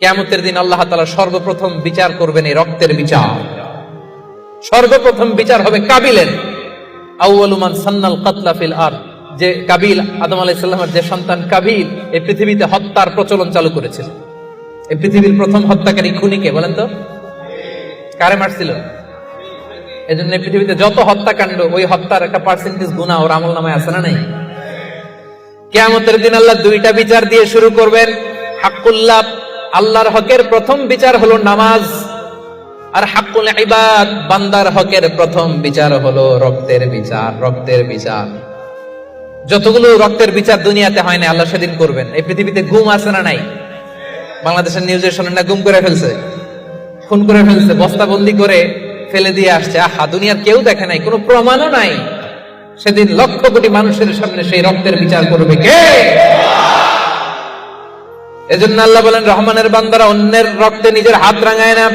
কেয়ামতের দিন আল্লাহ তালা সর্বপ্রথম বিচার করবেন এই রক্তের বিচার। সর্বপ্রথম বিচার হবে কাবিলের। আউয়ালুমান সান্নাল কাতলা ফিল আর যে কাবিল, আদম আলাইহিস সালামের যে সন্তান কাবিল এই পৃথিবীতে হত্যার প্রচলন চালু করেছিল। এই পৃথিবীর প্রথম হত্যাকারী খুনিকে, বলেন তো? কারে মারছিল? এই জন্য পৃথিবীতে যত হত্যাকাণ্ড, ওই হত্যার একটা পার্সেন্টেজ গুণা ওর আমল নামায় আছে না নাই? কেয়ামতের দিন আল্লাহ দুইটা বিচার দিয়ে শুরু করবেন। হাক্কুল্লাহ আল্লাহর হকের প্রথম বিচার হলো নামাজ, আর হাক্কুল ইবাদ বান্দার হকের প্রথম বিচার হলো রক্তের বিচার রক্তের বিচার। যতগুলো রক্তের বিচার দুনিয়াতে হয় না আল্লাহ সেদিন করবেন। এই পৃথিবীতে গুম আছে না নাই? বাংলাদেশের নিউজে শোনেন না গুম করে ফেলছে। খুন করে ফেলছে, বস্তাবন্দি করে ফেলে দিয়ে আসছে। আহা, দুনিয়ার কেউ দেখে নাই, কোনো প্রমাণও নাই। সেদিন লক্ষ কোটি মানুষের সামনে সেই রক্তের বিচার করবে কে? এজন্য আল্লাহ বলেন রহমানের বান্দারা অন্যের রক্তে নিজের হাত রাঙায় না।